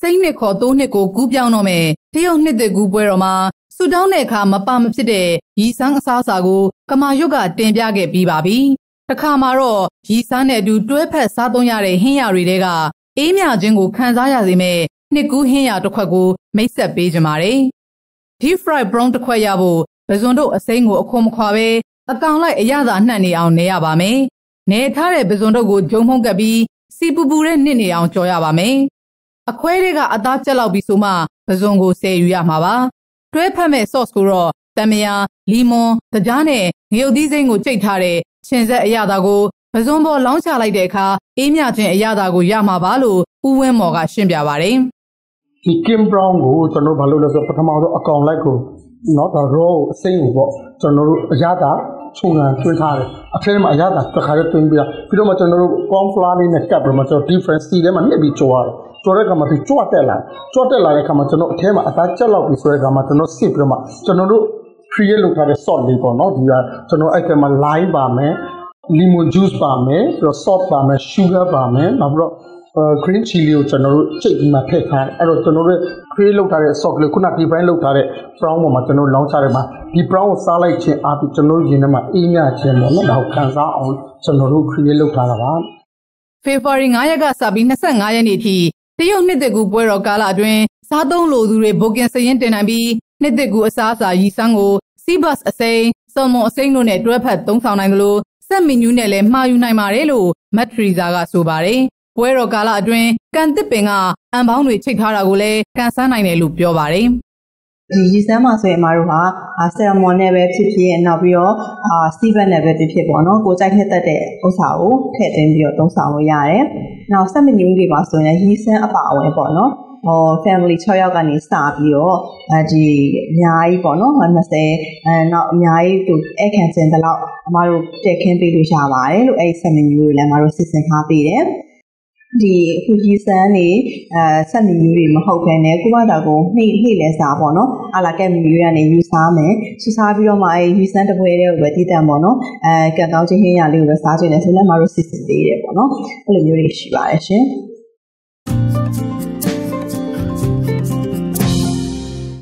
စိတ်နှစ်ခေါ်တိုးနှစ်ကိုကူးပြောင်းတော့မယ်တရုတ်နှစ်သက်ကူးပွဲတော်မှာဆူတောင်းတဲ့အခါမပါမဖြစ်တဲ့ရီဆန်းအစားအစာကိုကမာရွတ်ကတင်ပြခဲ့ပြီးပါပြီ။တခါမှာတော့ရီဆန်းနဲ့အတူတွဲဖက်စားသုံးရတဲ့ဟင်းရတွေတဲကအေးမြခြင်းကိုခံစားရစေမဲ့နှစ်ကူးဟင်းရတစ်ခွက်ကိုမိတ်ဆက်ပေးကြပါတယ်။ deep fried prawn တစ်ခွက်ရဖို့ပဇွန်တို့အစိမ်းကိုအခွန်မခွာပဲအကောင်လိုက်အရသာနှံ့နေအောင်နေရပါမယ်။နေထားတဲ့ပဇွန်တို့ကိုဂျုံမှုန့်ကပ်ပြီးစီပူပူနဲ့နစ်နေအောင်ကြော်ရပါမယ်။ အခွဲတွေကအသားကျက်လောက်ပြီးဆိုမှပဇွန်ကိုဆယ်ယူရမှာပါ။တွဲဖက်မဲ့ sauce ကိုတော့တမယာလီမွန်တကြားနဲ့ငရုတ်သီးစိမ်းကိုကြိတ်ထားတဲ့ချင်ဆက်အရသာကိုပဇွန်ပေါ်လောင်းချလိုက်တဲ့အခါအေးမြခြင်းအရသာကိုရမှာပါလို့ဦးဝင်းမော်ကရှင်းပြပါတယ်။ဒီ Kim Brown ကိုကျွန်တော်ဘာလို့လဲဆိုပထမဆုံးအကောင်လိုက်ကိုနော်ဒါ raw ကိုအစိမ်းကိုပေါ့ကျွန်တော်တို့အရသာ ခြုံငံတွင်းထားတယ်အထဲမှာအရသာတစ်ခါလေးတွင်းပြီးတော့ပြီးတော့မှကျွန်တော်တို့ corn flour လေးနဲ့ကပ်ပြီးမှကျွန်တော် difference စီထဲမှာနှစ်ပြီးကြော်ရတယ်ကြော်တဲ့အခါမှာဒီကြွတက်လာကြွတက်လာတဲ့အခါမှာကျွန်တော်အထဲမှာအသားကျက်လောက်ပြီးဆိုတဲ့အခါမှာကျွန်တော်စစ်ပြီးတော့မှကျွန်တော်တို့ create လုပ်ထားတဲ့ salt လေးပေါ့နော်ဒီကကျွန်တော်အဲ့ထဲမှာ lime ပါမယ် lemon juice ပါမယ်ပြီးတော့ salt ပါမယ် sugar ပါမယ်နောက်ပြီးတော့ green chili ကိုကျွန်တော်တို့ချိန်ပြီးမှထည့်ထားတယ်အဲ့တော့ကျွန်တော်တို့ create လုပ်ထားတဲ့ sauce လေးခုန define လုပ်ထားတဲ့ brown ပေါ်မှာကျွန်တော်လောင်းချတယ်မှာဒီ brown ကိုစားလိုက်ခြင်းအားဖြင့်ကျွန်တော်တို့ရင်ထဲမှာအေးမြခြင်းပေါ့နော်ဒါကိုခံစားအောင်ကျွန်တော်တို့ create လုပ်ထားတာပါဖေဖော်ဝါရီ9ရက်ကစပြီး25ရက်နေ့ထိတရုတ်နှစ်သက်ကူပွဲတော်ကာလအတွင်းစားသုံးလိုသူတွေဘိုကင်စရင်တင်နိုင်ပြီးနှစ်သက်ကူအစားအစာရီစန်းကိုစီဘတ်အစိမ်းဆယ်မွန်အစိမ်းတို့နဲ့တွဲဖက်သုံးဆောင်နိုင်သလိုဆက်မီနူးနဲ့လည်းမှာယူနိုင်ပါတယ်လို့မက်ထရီဇာကဆိုပါတယ်။ ပွဲတော်ကာလအတွင်းကန်တစ်ပင်ကအန်ပေါင်းတွေချိတ်ထားတာကိုလည်းကန်ဆန်းနိုင်တယ်လို့ပြောပါတယ်။ဒီရီစမ်းမှာဆိုရင်အမတို့ဟာဆယ်မွန်နဲ့ပဲဖြစ်ဖြစ်နောက်ပြီးတော့အာစတီဗတ်နဲ့ပဲဖြစ်ဖြစ်ပေါ့နော်ကိုကြိုက်နှစ်သက်တဲ့ဥစ္စာကိုထည့်သွင်းပြီးတော့သုံးဆောင်လို့ရတယ်။နောက်ဆက်မနျူးတွေပါဆိုရင်ရီစမ်းအပါအဝင်ပေါ့နော်ဟော family 6ယောက်ကနေစပြီးတော့အဲဒီအများကြီးပေါ့နော်20အဲနောက်အများကြီးသူအဲ့ခံစင်တလောက်အမတို့တက်ခင်းပေးလို့ရပါတယ်လို့အဲ့ set menu တွေလည်းအမတို့စီစဉ်ထားပေးတယ် ဒီအခုကြီးစမ်းနေအဲဆက်မီမျိုးတွေမဟုတ်ဘဲနဲ့ကိုမတာကိုနှိမ့်နှိမ့်လဲစားပေါ့နော်အလာကက်မီမျိုးတွေကနေယူစားမယ်ယူစားပြီးတော့မှအဲကြီးစမ်းတစ်ပွဲတည်းကိုပဲတည်တံပေါ့နော်အဲကံကောင်းချင်းဟင်းရလေးကိုပဲစားချင်တယ်ဆိုလည်းမတို့စစ်စစ်သေးတယ်ပေါ့နော်အဲ့လိုမျိုးတွေရှိပါတယ်ရှင်